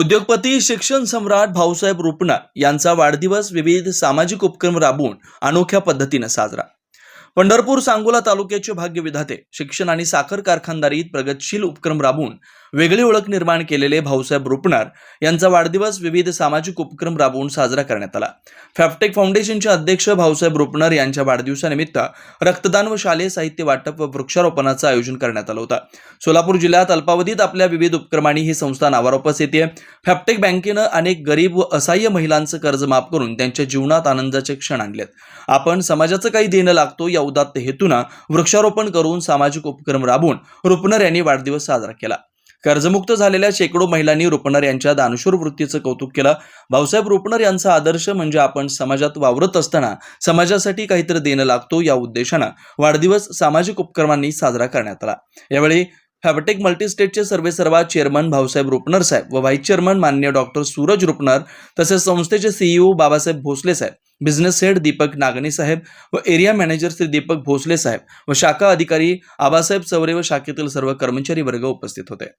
उद्योगपती शिक्षण सम्राट भाऊसाहेब रुपना यांचा वाढदिवस विविध सामाजिक उपक्रम राबवून अनोख्या पद्धतीनं साजरा. पंढरपूर सांगोला तालुक्याचे भाग्य विधाते शिक्षण आणि साखर कारखानदारीत प्रगतशील उपक्रम राबवून वेगळी ओळख निर्माण केलेले भाऊसाहेब रुपणार यांचा वाढदिवस विविध सामाजिक उपक्रम राबवून साजरा करण्यात आला. फॅफ्टेक फाउंडेशनचे अध्यक्ष भाऊसाहेब रुपणार यांच्या वाढदिवसानिमित्त रक्तदान व शालेय साहित्य वाटप व वृक्षारोपणाचं आयोजन करण्यात आलं होतं. सोलापूर जिल्ह्यात अल्पावधीत आपल्या विविध उपक्रमांनी ही संस्था नावारोपास येते फॅप्टेक बँकेनं अनेक गरीब व असहाय्य महिलांचं कर्ज माफ करून त्यांच्या जीवनात आनंदाचे क्षण आणलेत. आपण समाजाचं काही देणं लागतो या उदात्त हेतूनं वृक्षारोपण करून सामाजिक उपक्रम राबवून रुपनर यांनी वाढदिवस साजरा केला. कर्जमुक्त झालेल्या शेकडो महिलांनी रुपनर यांच्या दानशूर वृत्तीचं कौतुक केलं. भाऊसाहेब रुपनर यांचा आदर्श म्हणजे आपण समाजात वावरत असताना समाजासाठी काहीतरी देणं लागतो या उद्देशानं वाढदिवस सामाजिक उपक्रमांनी साजरा करण्यात आला. यावेळी फॅबटेक मल्टीस्टेटचे सर्वे सर्वा चेअरमन भाऊसाहेब रुपनर साहेब व व्हाईस चेअरमन मान्य डॉक्टर सूरज रुपनर तसेच संस्थेचे CEO Babasaheb Bhosale saheb business head Deepak Nagane saheb व एरिया मॅनेजर श्री दीपक भोसले साहेब व शाखा अधिकारी आबासाहेब चवरे व शाखेतील सर्व कर्मचारी वर्ग उपस्थित होते.